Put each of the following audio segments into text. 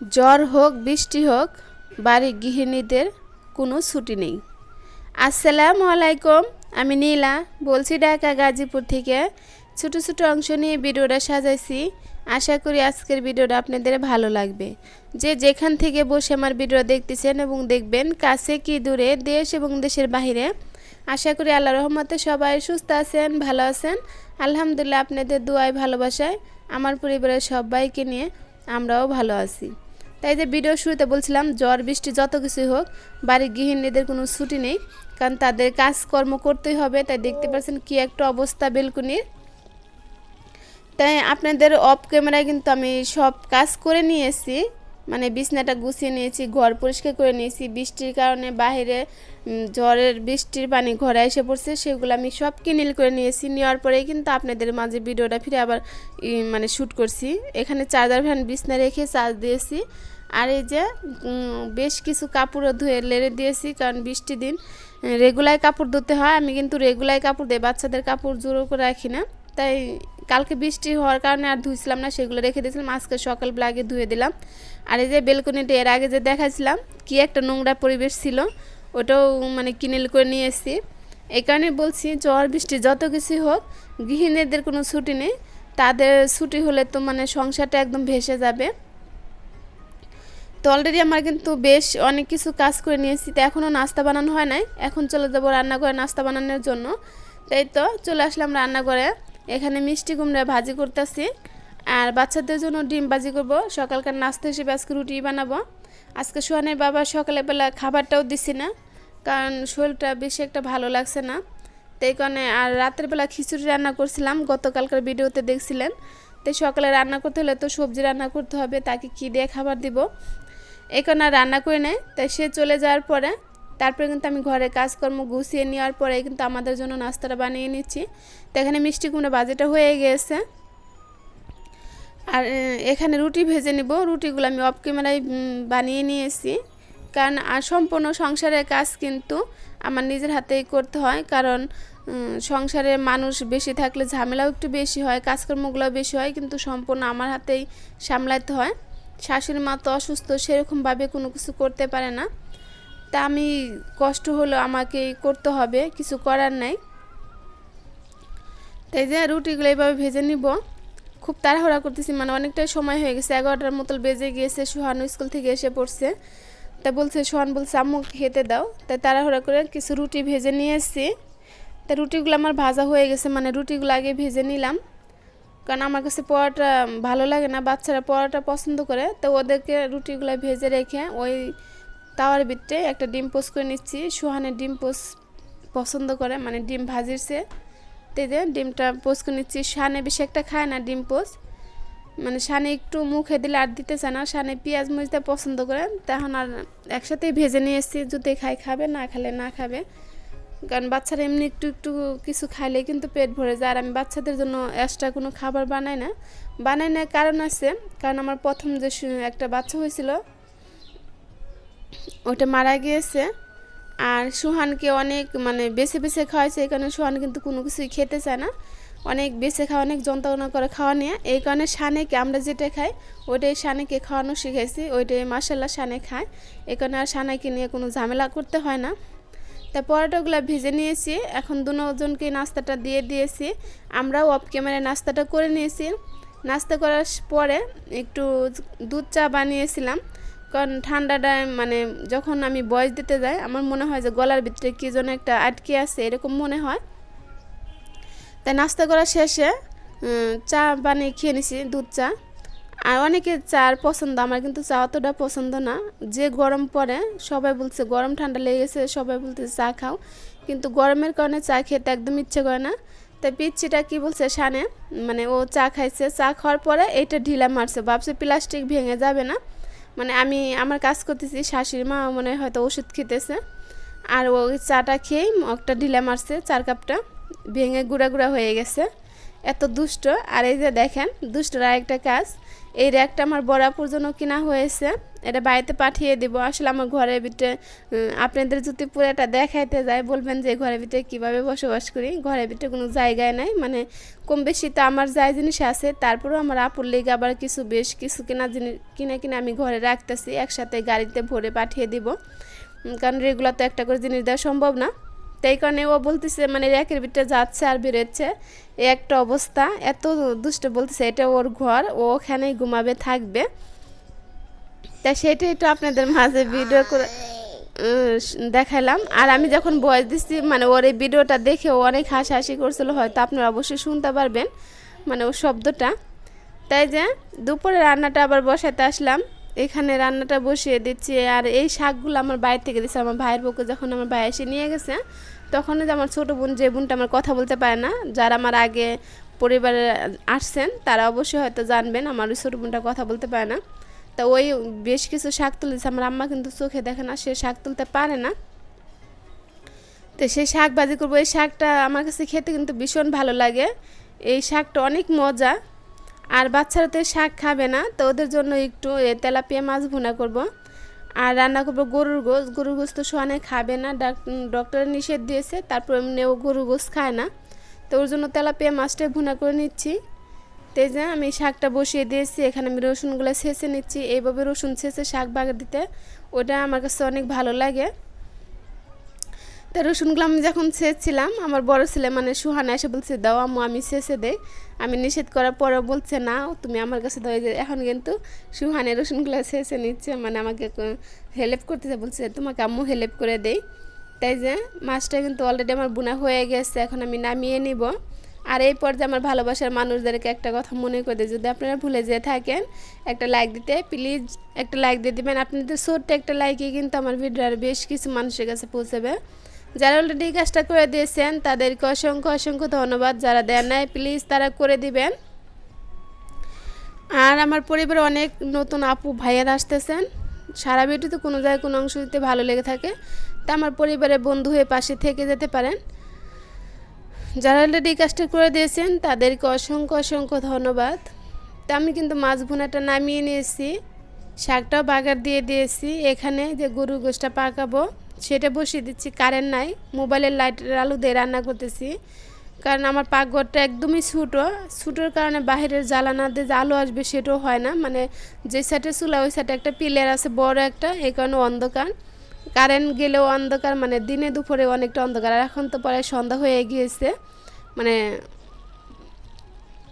জ্বর হোক, বৃষ্টি হোক বাড়ির গৃহিণীদের কোনো ছুটি নেই। আসসালামু আলাইকুম, আমি নীলা, বলছি ঢাকা গাজীপুর থেকে। ছোটো ছোটো অংশ নিয়ে ভিডিওটা সাজাইছি। আশা করি আজকের ভিডিওটা আপনাদের ভালো লাগবে। যে যেখান থেকে বসে আমার ভিডিও দেখতেছেন এবং দেখবেন, কাছে কি দূরে দেশ এবং দেশের বাহিরে, আশা করি আল্লাহ রহমতে সবাই সুস্থ আছেন, ভালো আছেন। আলহামদুলিল্লাহ আপনাদের দুয়ায়, ভালোবাসায়, আমার পরিবারের সবাইকে নিয়ে আমরাও ভালো আছি। তাই যে ভিডিও শুরুতে বলছিলাম জ্বর বৃষ্টি যত কিছুই হোক বাড়ির গৃহিণীদের কোনো ছুটি নেই কারণ তাদের কাজকর্ম করতেই হবে তাই দেখতে পাচ্ছেন কি একটা অবস্থা বেলকুনির। তাই আপনাদের অফ ক্যামেরায় কিন্তু আমি সব কাজ করে নিয়েছি মানে বিছনাটা গুছিয়ে নিয়েছি ঘর পরিষ্কার করে নিয়েছি বৃষ্টির কারণে উম, ঝড়ের বৃষ্টির পানি ঘরে এসে পড়ছে সেগুলো আমি সব কিনিল করে নিয়েছি নেওয়ার পরেই কিন্তু আপনাদের মাঝে ভিডিওটা ফিরে আবার মানে শ্যুট করছি। এখানে চার্জার ফ্যান বিছনা রেখে চার্জ দিয়েছি আর এই যে বেশ কিছু কাপড়ও ধুয়ে লেড়ে দিয়েছি, কারণ বৃষ্টি দিন রেগুলার কাপড় ধুতে হয়। আমি কিন্তু রেগুলার কাপড় দিই বাচ্চাদের কাপড় জোরো করে রাখি না। তাই কালকে বৃষ্টি হওয়ার কারণে আর ধুইছিলাম না, সেগুলো রেখে দিয়েছিলাম। আজকে সকালবেলা আগে ধুয়ে দিলাম। আর এই যে বেলকনিটা এর আগে যে দেখাছিলাম কি একটা নোংরা পরিবেশ ছিল, ওটাও মানে কিনেল করে নিয়ে এসেছি। এই কারণে বলছি, ঝড়, বৃষ্টি যত কিছুই হোক, গৃহিণীদের কোনো ছুটি নেই। তাদের ছুটি হলে তো মানে সংসারটা একদম ভেসে যাবে। তো অলরেডি আমার কিন্তু বেশ অনেক কিছু কাজ করে নিয়েছি, তো এখনও নাস্তা বানানো হয় নাই। এখন চলে যাব রান্নাঘরে নাস্তা বানানোর জন্য। তাই তো চলে আসলাম রান্নাঘরে। এখানে মিষ্টি কুমড়া ভাজি করতেছি। আর বাচ্চাদের জন্য ডিম ভাজি করব। সকালকার নাস্তা হিসেবে আজকে রুটি বানাবো। আজকে সোহানের বাবা সকালবেলা খাবারটাও দিছি না, কারণ শরীরটা বেশি একটা ভালো লাগছে না। তাই কারণে আর রাতের বেলা খিচুড়ি রান্না করছিলাম, গতকালকার ভিডিওতে দেখছিলেন। তাই সকালে রান্না করতে হলে তো সবজি রান্না করতে হবে, তাকে কী দিয়ে খাবার দিব? এখন আর রান্না করে নেয় তাই সে চলে যাওয়ার পরে, তারপরে কিন্তু আমি ঘরে কাজকর্ম গুছিয়ে নেওয়ার পরে কিন্তু আমাদের জন্য নাস্তাটা বানিয়ে নিচ্ছি। তো এখানে মিষ্টি কুমড়ো বাজেটা হয়ে গিয়েছে আর এখানে রুটি ভেজে নিব। রুটিগুলো আমি অফ ক্যামেরায় বানিয়ে নিয়েছি। কারণ, আর সম্পূর্ণ সংসারের কাজ কিন্তু আমার নিজের হাতেই করতে হয়। কারণ সংসারে মানুষ বেশি থাকলে ঝামেলাও একটু বেশি হয় কাজকর্মগুলো বেশি হয়, কিন্তু সম্পূর্ণ আমার হাতেই সামলাতে হয়। শাশুড়ি মা তো অসুস্থ, সেরকমভাবে কোনো কিছু করতে পারে না। তা আমি কষ্ট হলো আমাকে করতে হবে, কিছু করার নাই। তাই যে রুটিগুলো এইভাবে ভেজে নিব। খুব তাড়াহুড়া করতেছি মানে অনেকটাই সময় হয়ে গেছে, এগারোটার মতো বেজে গিয়েছে, সোহান স্কুল থেকে এসে পড়ছে। তা বলছে, সোহান বলছে, আম্মু, খেতে দাও। তাই তাড়াহুড়া করে কিছু রুটি ভেজে নিয়ে এসেছি। তা রুটিগুলো আমার ভাজা হয়ে গেছে মানে রুটিগুলো আগে ভেজে নিলাম। কারণ আমার কাছে পরোটা ভালো লাগে না, বাচ্চারা পরোটা পছন্দ করে, তো ওদেরকে রুটিগুলো ভেজে রেখে ওই তাওয়ার ভিতরে একটা ডিম পোস্ট করে নিচ্ছি। সোহানের ডিম পোস্ট পছন্দ করে মানে ডিম ভাজিরছে। তো এই যে ডিমটা পোস্ট করে নিচ্ছি। শানে বেশি একটা খায় না ডিম পোস্ট। মানে শানে একটু মুখে দিলে আর দিতে চায় না। শানে পেঁয়াজ মরিচটা পছন্দ করে তখন আর একসাথেই ভেজে নিয়ে এসেছি। যদি খাই খাবে, না খেলে না খাবে। কারণ বাচ্চারা এমনি একটু একটু কিছু খাইলে কিন্তু পেট ভরে যায়। আর আমি বাচ্চাদের জন্য এক্সট্রা কোনো খাবার বানাই না। বানাই না কারণ আছে। কারণ আমার প্রথম যে একটা বাচ্চা হয়েছিল, ওটা মারা গিয়েছে। আর সুহানকে অনেক মানে বেছে বেছে খাওয়াইছে। এই কারণে সুহান কিন্তু কোনো কিছুই খেতে চায় না। অনেক বেছে খাওয়া, অনেক যন্ত্রণা করে খাওয়া নিয়ে। এই কারণে সানেকে আমরা যেটা খাই, ওইটাই সানেকে খাওয়ানো শিখেছি ওইটাই মাসাল্লাহ সানে খায়। এই কারণে আর সানাকে নিয়ে কোনো ঝামেলা করতে হয় না। তাই পরোটাগুলো ভেজে নিয়েছি। এখন দুজনকে নাস্তাটা দিয়ে দিয়েছি। আমরাও অফ ক্যামেরায় নাস্তাটা করে নিয়েছি। নাস্তা করার পরে একটু দুধ চা বানিয়েছিলাম। কারণ ঠান্ডাটা মানে যখন আমি বয়স দিতে যাই, আমার মনে হয় যে গলার ভিতরে কী যেন একটা আটকে আছে, এরকম মনে হয়। তাই নাস্তা করা শেষে চা বানিয়ে খেয়ে নিছি দুধ চা। আর অনেকে চার পছন্দ, আমার কিন্তু চা অতটা পছন্দ না। যে গরম পড়ে, সবাই বলছে গরম ঠান্ডা লেগে গেছে, সবাই বলতেছে চা খাও। কিন্তু গরমের কারণে চা খেতে একদম ইচ্ছে করে না। তাই পিচ্ছিটা কি বলছে, শানে মানে ও চা খাইছে, চা খাওয়ার পরে এইটা ঢিলা মারছে, ভাবছে প্লাস্টিক ভেঙে যাবে না। মানে আমি আমার কাজ করতেছি, শাশুড়ি মা মনে হয় হয়তো ওষুধ খেতেছে। আর ওই চাটা খেয়েই একটা ঢিলা মারছে, চার কাপটা, ভেঙে গুঁড়া গুঁড়া হয়ে গেছে। এত দুষ্ট। আর এই যে দেখেন, দুষ্টর আরেকটা কাজ এই র্যাকটা আমার বরাপুর জন্য কিনা হয়েছে, এটা বাড়িতে পাঠিয়ে দিব। আসলে আমার ঘরের ভিতরে আপনাদের যদি পুরো এটা দেখাইতে যায়, বলবেন যে ঘরের ভিতরে কীভাবে বসবাস করি? ঘরের ভিতরে কোনো জায়গায় নাই মানে কম বেশি তো আমার যাই জিনিস আছে, তারপরেও আমার আপুর লেগে আবার কিছু বেশ কিছু কেনা জিনিস কিনে কিনে আমি ঘরে রাখতেছি, একসাথে গাড়িতে ভরে পাঠিয়ে দিব। কারণ রেগুলার তো একটা করে জিনিস দেওয়া সম্ভব না। তাই কারণে ও বলতেছে মানে র্যাকের ভিতরে যাচ্ছে আর বেরোচ্ছে। এ একটা অবস্থা। এত দুষ্ট বলতেছে, এটা ওর ঘর, ও ওখানেই ঘুমাবে, থাকবে। তা সেটা একটু আপনাদের মাঝে ভিডিও করে দেখালাম। আর আমি যখন বয়স দিচ্ছি মানে ওর এই ভিডিওটা দেখে ও অনেক হাসাহাসি করছিল, হয়তো আপনারা অবশ্যই শুনতে পারবেন মানে ওর শব্দটা। তাই যে, দুপুরে রান্নাটা আবার বসাতে আসলাম। এখানে রান্নাটা বসিয়ে দিচ্ছি। আর এই শাকগুলো আমার বাইরে থেকে দিচ্ছে আমার ভাইয়ের বউকে যখন আমার ভাই এসে নিয়ে গেছে, তখন যে আমার ছোটো বোন, যে বোনটা আমার কথা বলতে পারে না, যারা আমার আগে পরিবারে আসছেন, তারা অবশ্যই হয়তো জানবেন, আমার ওই ছোটো বোনটা কথা বলতে পারে না। তা ওই বেশ কিছু শাক তুলেছে, আমার আম্মা কিন্তু চোখে দেখে না, সে শাক তুলতে পারে না। তো সেই শাক ভাজি করব, এই শাকটা আমার কাছে খেতে কিন্তু ভীষণ ভালো লাগে। এই শাকটা অনেক মজা। আর বাচ্চারা তো শাক খাবে না, তো ওদের জন্য একটু তেলাপিয়া মাছ ভুনা করব। আর রান্না করব গরুর গোস গরুর গোস তো সোয়ানে খাবে না ডক্টর নিষেধ দিয়েছে, তারপর ও গরুর গোস খায় না। তো ওর জন্য তেলাপিয়া মাছটা ভুনা করে নিচ্ছি। তো এই যে আমি শাকটা বসিয়ে দিয়েছি, এখানে আমি রসুনগুলো ছেঁচে নিচ্ছি। এইভাবে রসুন ছেঁচে শাক বাগা দিতে, ওটা আমার কাছে অনেক ভালো লাগে। তা রসুনগুলো আমি যখন ছেঁচছিলাম, আমার বড় ছেলে মানে সুহানা এসে বলছে, দাও আম্মু, আমি ছেঁচে দেই। আমি নিষেধ করার পরও বলছে, না, তুমি আমার কাছে দাও। এখন কিন্তু সুহানে রসুনগুলো ছেঁচে নিচ্ছে মানে আমাকে হেল্প করতেছে, বলছে, তোমাকে আম্মু হেল্প করে দেই। তাই যে মাছটা কিন্তু অলরেডি আমার বোনা হয়ে গেছে, এখন আমি নামিয়ে নিব। আর এই পর্যায়ে আমার ভালোবাসার মানুষদেরকে একটা কথা মনে করে দিই, যদি আপনারা ভুলে যেয়ে থাকেন, একটা লাইক দিতে প্লিজ একটা লাইক দিয়ে দেবেন। আপনাদের ছোট্ট একটা লাইকে কিন্তু আমার ভিডিও আর বেশ কিছু মানুষের কাছে পৌঁছাবে। যারা অলরেডি কাজটা করে দিয়েছেন, তাদেরকে অসংখ্য অসংখ্য ধন্যবাদ। যারা দেন নাই প্লিজ তারা করে দিবেন। আর আমার পরিবারে অনেক নতুন আপু, ভাইয়ারা আসতেছেন। সারা ভিডিওতে কোনো জায়গায় কোনো অংশ দিতে ভালো লেগে থাকে, তা আমার পরিবারের বন্ধু হয়ে পাশে থেকে যেতে পারেন। যারা অলরেডি কাজটা করে দিয়েছেন, তাদেরকে অসংখ্য অসংখ্য ধন্যবাদ। তা আমি কিন্তু মাছ ভুনাটা নামিয়ে নিয়েছি, শাকটাও বাগার দিয়ে দিয়েছি। এখানে যে গরু গোষ্ঠটা পাকাবো সেটা বসিয়ে দিচ্ছি কারেন্ট নাই মোবাইলের লাইটের আলো দিয়ে রান্না করতেছি। কারণ আমার পাকঘরটা একদমই ছোটো, ছোটোর কারণে বাহিরের জ্বালানা দিয়ে যে আলো আসবে সেটাও হয় না। মানে যে সাইডে চুলা, ওই সাইডে একটা পিলার আছে, বড় একটা, এই কারণে অন্ধকার। কারেন্ট গেলেও অন্ধকার মানে দিনে দুপুরে অনেকটা অন্ধকার। আর এখন তো পরে সন্ধ্যা হয়ে গিয়েছে মানে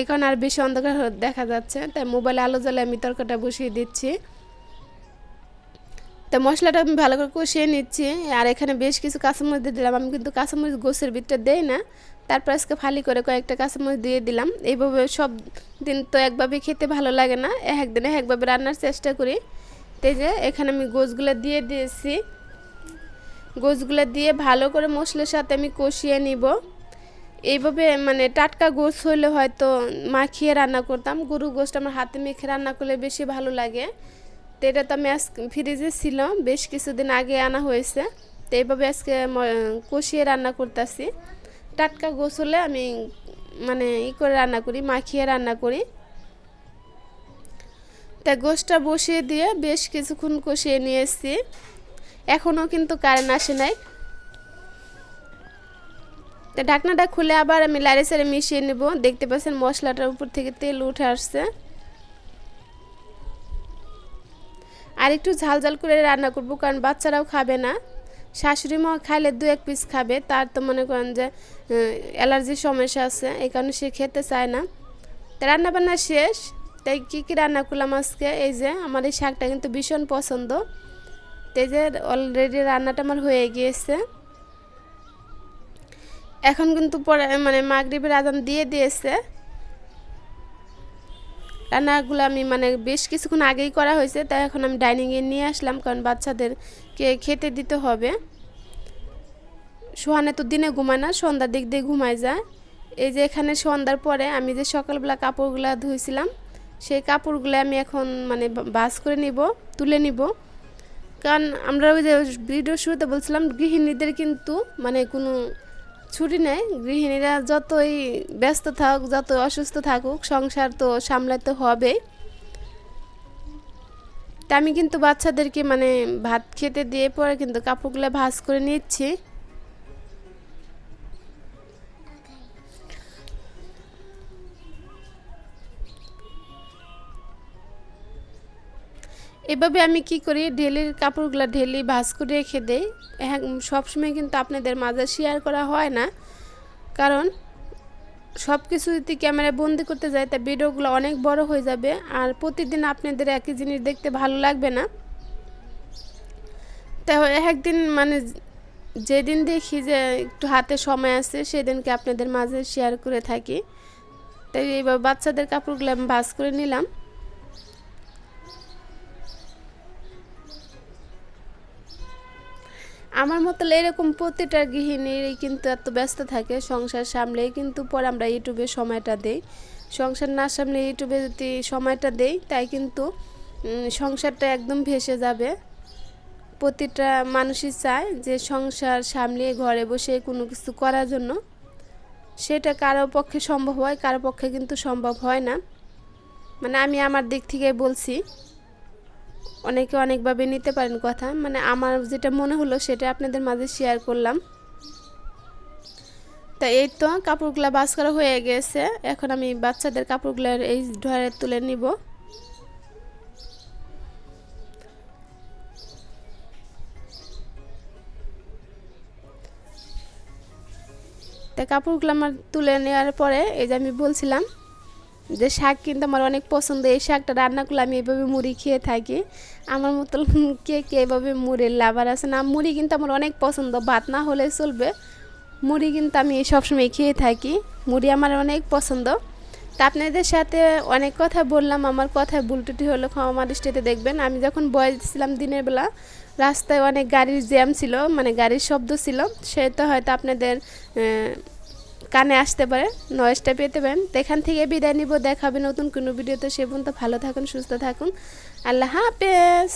এখন আর বেশি অন্ধকার দেখা যাচ্ছে। তাই মোবাইলে আলো জ্বালে আমি তরকাটা বসিয়ে দিচ্ছি। তো মশলাটা আমি ভালো করে কষিয়ে নিচ্ছি। আর এখানে বেশ কিছু কাঁচামরিচ দিয়ে দিলাম। আমি কিন্তু কাঁচামরিচ গোসের ভিতরে দেই না। তারপর আজকে ফালি করে কয়েকটা কাঁচামরিচ দিয়ে দিলাম। এইভাবে সব দিন তো একভাবে খেতে ভালো লাগে না। একদিনে একভাবে রান্নার চেষ্টা করি। তো এই যে এখানে আমি গোছগুলো দিয়ে দিয়েছি। গোছগুলো দিয়ে ভালো করে মশলার সাথে আমি কষিয়ে নিব। এইভাবে মানে টাটকা গোছ হইলে হয়তো মাখিয়ে রান্না করতাম। গরু গোছটা আমার হাতে মেখে রান্না করলে বেশি ভালো লাগে। তো এটা তো আমি আজকে ফ্রিজে ছিল বেশ কিছুদিন আগে আনা হয়েছে। তো এইভাবে আজকে কষিয়ে রান্না করতেছি। টাটকা গোছ হলে আমি মানে ই করে রান্না করি, মাখিয়ে রান্না করি। তা গোছটা বসিয়ে দিয়ে বেশ কিছুক্ষণ কষিয়ে নিয়ে এসেছি এখনও কিন্তু কারেন্ট আসে নাই। তা ঢাকনাটা খুলে আবার আমি লাড়ে সাড়ে মিশিয়ে নেব। দেখতে পাচ্ছেন মশলাটার উপর থেকে তেল উঠে আসছে। আর একটু ঝাল ঝাল করে রান্না করব, কারণ বাচ্চারাও খাবে না। শাশুড়ি মা খাইলে দু এক পিস খাবে, তার তো মনে করেন যে অ্যালার্জির সমস্যা আছে, এই কারণে সে খেতে চায় না। তা রান্না বান্না শেষ, তাই কী কী রান্না করলাম আজকে? এই যে, আমার এই শাকটা কিন্তু ভীষণ পছন্দ। তাই যে অলরেডি রান্নাটা আমার হয়ে গিয়েছে। এখন কিন্তু পরে মানে মাগরিবের আজান দিয়ে দিয়েছে। রান্নাগুলো আমি মানে বেশ কিছুক্ষণ আগেই করা হয়েছে, তাই এখন আমি ডাইনিংয়ে নিয়ে আসলাম, কারণ বাচ্চাদেরকে খেতে দিতে হবে। সোহানে তো দিনে ঘুমায় না, সন্ধ্যার দিক দিয়ে ঘুমায় যায়। এই যে এখানে সন্ধ্যার পরে আমি যে সকালবেলা কাপড়গুলো ধুয়েছিলাম সেই কাপড়গুলো আমি এখন মানে বাস করে নিব, তুলে নিব। কারণ আমরা ওই যে ভিডিও শুরুতে বলছিলাম, গৃহিণীদের কিন্তু মানে কোনো ছুটি নেয়, গৃহিণীরা যতই ব্যস্ত থাকুক, যতই অসুস্থ থাকুক, সংসার তো সামলাতে হবেই। তা আমি কিন্তু বাচ্চাদেরকে মানে ভাত খেতে দিয়ে পরে কিন্তু কাপড়গুলো ভাজ করে নিচ্ছি। এভাবে আমি কি করি? ঢেলির কাপড়গুলো ঢেলি ভাজ করে রেখে দেই। হ্যাঁ সবসময় কিন্তু আপনাদের মাঝে শেয়ার করা হয় না। কারণ সব কিছু যদি ক্যামেরায় বন্দি করতে যাই, তা ভিডিওগুলো অনেক বড় হয়ে যাবে আর প্রতিদিন আপনাদের একই জিনিস দেখতে ভালো লাগবে না। তাই একদিন মানে যেদিন দেখি যে একটু হাতে সময় আছে, সেদিনকে আপনাদের মাঝে শেয়ার করে থাকি। তাই এইবার বাচ্চাদের কাপড়গুলো আমি ভাজ করে নিলাম। আমার মতো এরকম প্রতিটা গৃহিণীরই কিন্তু এত ব্যস্ত থাকে সংসার সামলেই কিন্তু পরে আমরা ইউটিউবে সময়টা দেই। সংসার না সামলে ইউটিউবে যদি সময়টা দেই, তাই কিন্তু সংসারটা একদম ভেসে যাবে। প্রতিটা মানুষই চায় যে সংসার সামলিয়ে ঘরে বসে কোনো কিছু করার জন্য। সেটা কারও পক্ষে সম্ভব হয়, কারও পক্ষে কিন্তু সম্ভব হয় না। মানে আমি আমার দিক থেকে বলছি। অনেকে অনেকভাবে নিতে পারেন কথা। মানে আমার যেটা মনে হলো সেটা আপনাদের মাঝে শেয়ার করলাম। তা এই তো কাপড়গুলো বাস করা হয়ে গেছে। এখন আমি বাচ্চাদের কাপড়গুলোর এই ঢরে তুলে নিব। তা কাপড়গুলো আমার তুলে নেওয়ার পরে এই যে আমি বলছিলাম যে শাক কিন্তু আমার অনেক পছন্দ। এই শাকটা রান্না করলে আমি এভাবে মুড়ি খেয়ে থাকি। আমার মতো কে কে এভাবে মুড়ির লাভার আছে না, মুড়ি কিন্তু আমার অনেক পছন্দ। ভাত না হলে চলবে। মুড়ি কিন্তু আমি সবসময় খেয়ে থাকি। মুড়ি আমার অনেক পছন্দ। তা আপনাদের সাথে অনেক কথা বললাম। আমার কথায় ভুলটুটি হলো ক্ষমা দৃষ্টিতে দেখবেন। আমি যখন বয়স দিছিলাম দিনের বেলা, রাস্তায় অনেক গাড়ির জ্যাম ছিল মানে গাড়ির শব্দ ছিল সেটা হয়তো আপনাদের কানে আসতে পারে নয়েসটা পেতে পারেন। তো এখান থেকে বিদায় নিব দেখাবে নতুন কোনো ভিডিওতে সে পর্যন্ত ভালো থাকুন, সুস্থ থাকুন। আল্লাহ হাফেজ!